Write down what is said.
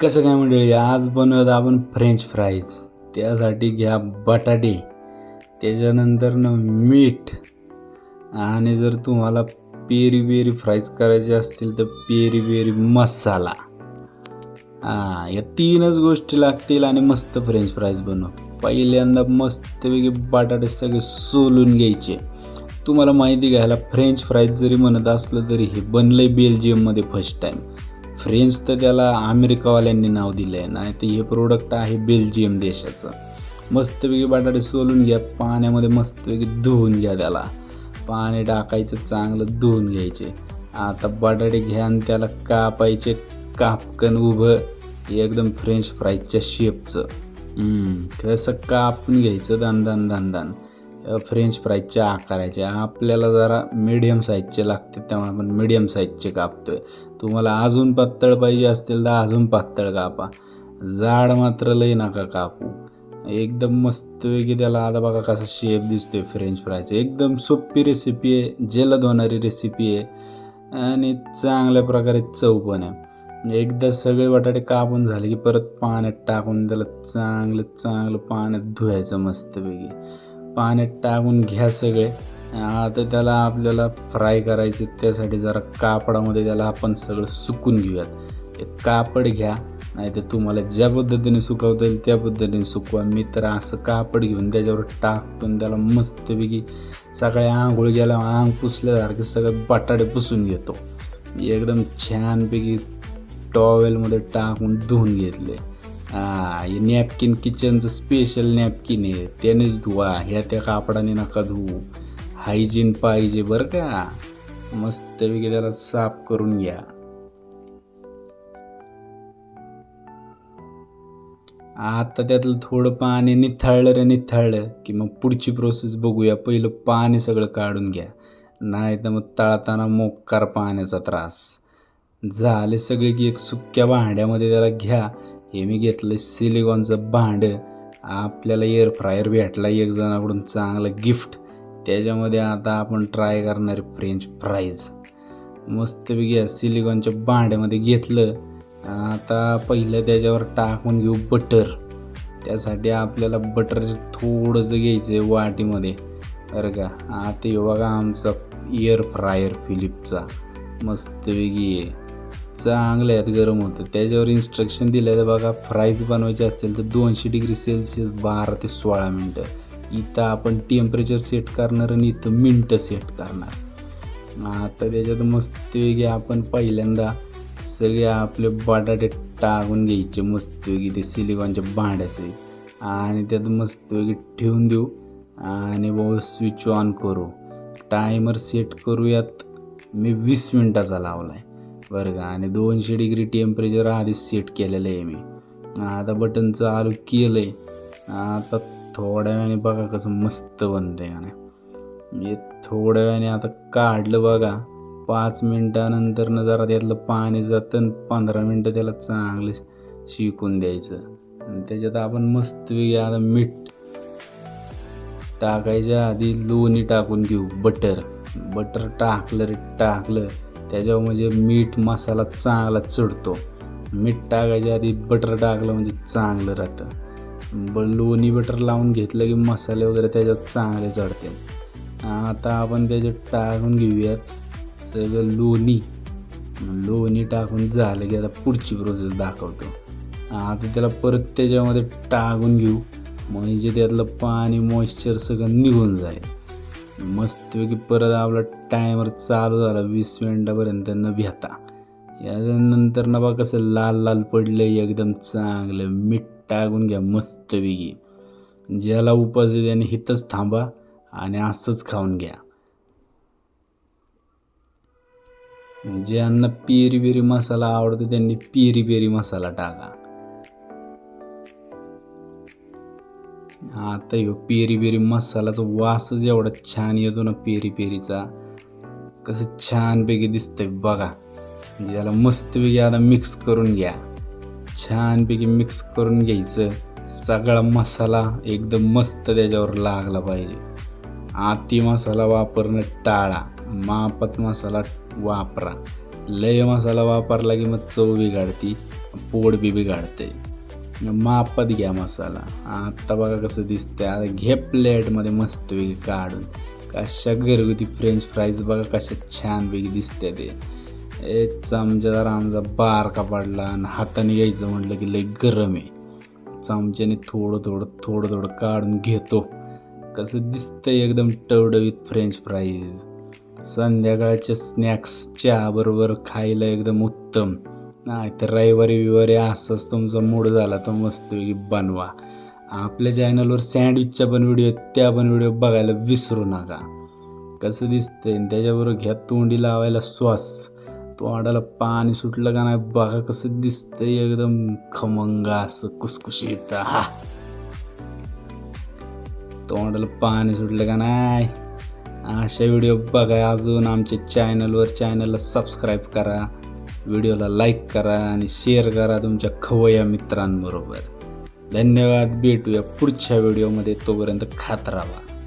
कसं काय मंडळी आज बनवत आपण फ्रेंच फ्राईज त्यासाठी घ्या बटाटे त्याच्यानंतर न मीठ. आणि जर तुम्हाला पेरी बेरी फ्राईज करायचे असतील तर पेरी बेरी मसाला. हां या तीनच गोष्टी लागतील आणि मस्त फ्रेंच फ्राईज बनव. पहिल्यांदा मस्तपैकी बटाटे सगळे सोलून घ्यायचे. तुम्हाला माहिती घ्यायला फ्रेंच फ्राईज जरी म्हणत असलं तरी हे बनलंय बेल्जियममध्ये फर्स्ट टाईम फ्रेंच तर त्याला अमेरिकावाल्यांनी नाव दिलं आहे नाही तर हे प्रोडक्ट आहे बेल्जियम देशाचं. मस्तपैकी बटाटे सोलून घ्या पाण्यामध्ये मस्तपैकी धुवून घ्या त्याला. पाणी टाकायचं चांगलं धुवून घ्यायचे. आता बटाटे घ्या आणि त्याला कापायचे कापकन उभं एकदम फ्रेंच फ्राईजच्या शेपचं कसं कापून घ्यायचं दान दान दान दान फ्रेंच फ्राईजच्या आकाराचे. आपल्याला जरा मीडियम साईजचे लागते तेव्हा आपण मीडियम साईजचे कापतो आहे तुम्हाला अजून पातळ पाहिजे असतील तर अजून पातळ कापा. जाड मात्र लई नका कापू. एकदम मस्तपैकी त्याला आता बघा कसा शेप दिसतोय फ्रेंच फ्रायचं एकदम सोपी रेसिपी आहे जलद होणारी रेसिपी आहे. आणि चांगल्या प्रकारे चव पण आहे. एकदा सगळे बटाटे कापून झाले की परत पाण्यात टाकून त्याला चांगलं चांगलं पाण्यात धुवायचं मस्तपैकी पाण्यात टाकून घ्या सगळे. आता त्याला आपल्याला फ्राय करायचे त्यासाठी जरा कापडामध्ये त्याला आपण सगळं सुकून घेऊयात. एक कापड घ्या नाही तर तुम्हाला ज्या पद्धतीने सुकवता येईल त्या पद्धतीने सुकवा. मी तर असं कापड घेऊन त्याच्यावर टाकतो आणि त्याला मस्तपैकी सकाळी आंघोळ गेला आंग पुसल्यासारखे सगळे बटाटे पुसून घेतो. एकदम छानपैकी टॉवेलमध्ये टाकून धुवून घेतले. हा हे नॅपकिन किचनचं स्पेशल नॅपकिन आहे. त्यानेच धुवा. ह्या त्या कापडाने नका धुवू. हायजीन पाहिजे बरं का? मस्तपैकी त्याला साफ करून घ्या. आता त्यातलं थोडं पाणी निथाळलं रे निथाळलं की मग पुढची प्रोसेस बघूया. पहिलं पाणी सगळं काढून घ्या. नाही तर मग तळताना मोकार पाण्याचा त्रास. झाले सगळे की एक सुक्या भांड्यामध्ये त्याला घ्या. हे मी घेतलं सिलिकॉनचं भांडं. आपल्याला एअर फ्रायर भेटला एक जणाकडून चांगलं गिफ्ट त्याच्यामध्ये आता आपण ट्राय करणार फ्रेंच फ्राईज मस्तपैकी या सिलिकॉनच्या भांड्यामध्ये घेतलं. आता पहिलं त्याच्यावर टाकून घेऊ बटर त्यासाठी आपल्याला बटर थोडंसं घ्यायचं आहे वाटीमध्ये. बरं का? आता हे बघा आमचा एअर फ्रायर फिलिपचा मस्तपैकी आहे चांगले आहेत गरम होतं. त्याच्यावर इन्स्ट्रक्शन दिलं तर बघा फ्राईज बनवायचे असतील तर दोनशे डिग्री सेल्सिअस बारा ते सोळा मिनटं इथं आपण टेम्परेचर सेट करणार आणि इथं मिनटं सेट करणार. आता त्याच्यात मस्तपैकी आपण पहिल्यांदा सगळे आपले बटाटे टाकून घ्यायचे मस्तपैकी ते सिलिकॉनच्या भांड्याचे. आणि त्यात मस्तपैकी ठेवून देऊ. आणि बाबा स्विच ऑन करू. टायमर सेट करूयात. मी वीस मिनटाचा लावला आहे बरं का आणि दोनशे डिग्री टेम्परेचर आधीच सेट केलेलं आहे मी. आता बटन चालू केलं आहे आता थोड्या वेळाने बघा कसं मस्त बनतं आहे आणि थोड्या वेळाने आता काढलं बघा. पाच मिनटानंतर जरा त्यातलं पाणी जातं आणि पंधरा मिनटं त्याला चांगलं शिकून द्यायचं. आणि त्याच्यात आपण मस्त आता मीठ टाकायच्या आधी लोणी टाकून घेऊ बटर. बटर टाकलं रे टाकलं. त्याच्यावर म्हणजे मीठ मसाला चांगला चढतो. मीठ टाकायच्या आधी बटर टाकलं म्हणजे चांगलं राहतं. ब लोणी बटर लावून घेतलं की मसाले वगैरे त्याच्यात चांगले चढते. आता आपण त्याच्यात टाकून घेऊयात सगळं लोणी. लोणी टाकून झालं की आता पुढची प्रोसेस दाखवतो. आता त्याला परत त्याच्यामध्ये टाकून घेऊ. म्हणजे त्यातलं पाणी मॉइश्चर सगळं निघून जाईल. मस्तपैकी परत आपला टायमर चालू झाला. वीस मिनटापर्यंत न भेता यानंतर न बा कसं लाल लाल पडलं एकदम चांगलं. मीठ टाकून घ्या मस्तपैकी. ज्याला उपास त्याने हिथंच थांबा आणि असंच खाऊन घ्या. ज्यांना पेरी पेरी मसाला आवडतो त्यांनी पेरी पेरी मसाला टाका. आता ह्यो पेरी पेरी मसाल्याचा वासच एवढा छान येतो ना पेरी पेरीचा. कसं छानपैकी दिसतंय बघा. म्हणजे याला मस्तपैकी आता मिक्स करून घ्या. छानपैकी मिक्स करून घ्यायचं. सगळा मसाला एकदम मस्त त्याच्यावर लागला पाहिजे. आती मसाला वापरणं टाळा. मापत मसाला वापरा. लय मसाला वापरला की मग चव बिघाडती. पोड बी बिघाडते मापत घ्या मसाला. आत्ता बघा कसं दिसतंय. आता घे प्लेटमध्ये मस्तपैकी काढून. कशा घरगुती फ्रेंच फ्राईज बघा कशा छानपैकी दिसते ते. ए चमचा आमचा बारका पडला आणि हाताने घ्यायचं म्हटलं की लई गरम आहे. चमच्याने थोडं थोडं थोडं थोडं काढून घेतो. कसं दिसतंय एकदम टवडवीत फ्रेंच फ्राईज संध्याकाळच्या स्नॅक्स चहा बरोबर खायला एकदम उत्तम. नाही तर रविवारी विवारी असंच तुमचा मूड झाला तर मस्तपैकी बनवा. आपल्या चॅनलवर सँडविचच्या पण व्हिडिओ त्या पण व्हिडिओ बघायला विसरू नका. कसं दिसतंय आणि त्याच्याबरोबर घ्या तोंडी लावायला श्वास. तोंडाला पाणी सुटलं का नाही बघा कसं दिसतंय एकदम खमंग असं कुसकुशीत हा तोंडाला पाणी सुटलं का नाही? अशा व्हिडिओ बघा अजून आमच्या चॅनलवर चॅनलला सबस्क्राईब करा. व्हिडिओला लाईक करा आणि शेअर करा तुमच्या खवया मित्रांबरोबर. धन्यवाद. भेटूया पुढच्या व्हिडिओमध्ये. तोपर्यंत खात राहा.